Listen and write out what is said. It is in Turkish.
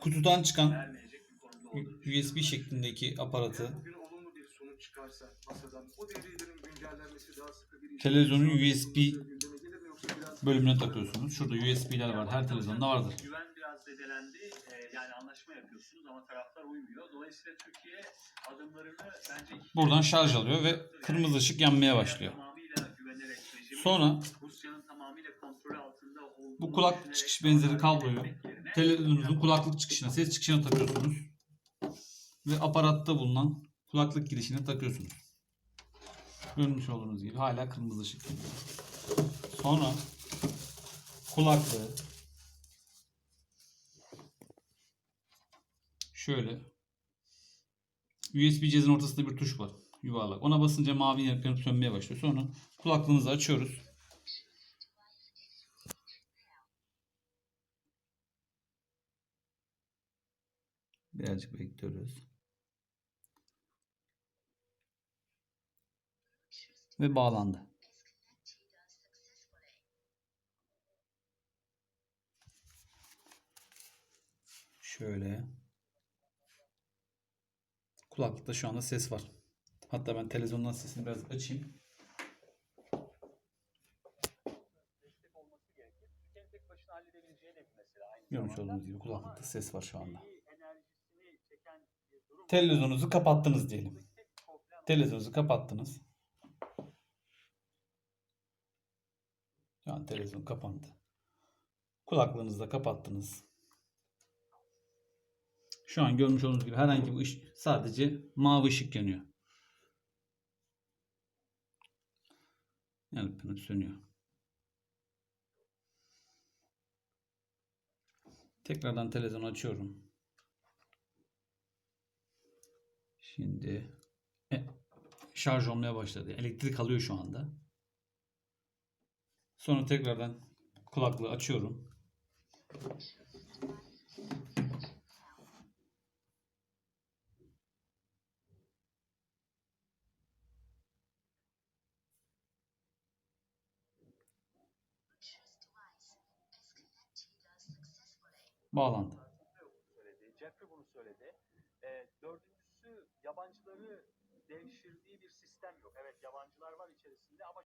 kutudan çıkan USB şeklindeki aparatı Televizyonun USB bölümüne takıyorsunuz. Şurada USB'ler var. Her televizyonda vardır. Güven biraz zedelendi. Ee, yani anlaşma yapıyorsunuz ama taraflar uymuyor. Dolayısıyla Türkiye adımlarını bence Buradan şarj alıyor ve kırmızı ışık yanmaya başlıyor. Sonra Rusya'nın tamamıyla kontrol altında olduğunu bu kulak çıkış benzeri kabloyu televizyonunuzun kulaklık çıkışına, ses çıkışına takıyorsunuz. Ve aparatta bulunan kulaklık girişine takıyorsunuz. Görmüş olduğunuz gibi hala kırmızı ışık. Sonra kulaklığı şöyle USB cihazın ortasında bir tuş var. Yuvarlak. Ona basınca mavi yanıp sönmeye başlıyor. Sonra kulaklığınızı açıyoruz. Birazcık bekliyoruz. Ve bağlandı. Şöyle. Kulaklıkta şu anda ses var. Hatta ben televizyondan sesini biraz açayım. Görmüş olduğunuz gibi kulaklıkta ses var şu anda. Televizyonunuzu kapattınız diyelim. Televizyonunuzu kapattınız. Şu an televizyon kapandı. Kulaklığınızı da kapattınız. Şu an görmüş olduğunuz gibi herhangi bir ışık sadece mavi ışık yanıyor. Yanıp yanıp sönüyor. Tekrardan televizyonu açıyorum. Şimdi e, şarj olmaya başladı. Elektrik alıyor şu anda. Sonra tekrardan kulaklığı açıyorum. Bağlandı. söyledi. Jeffrey bunu söyledi. Ee, dördüncüsü yabancıları devşirdiği bir sistem yok. Evet yabancılar var içerisinde ama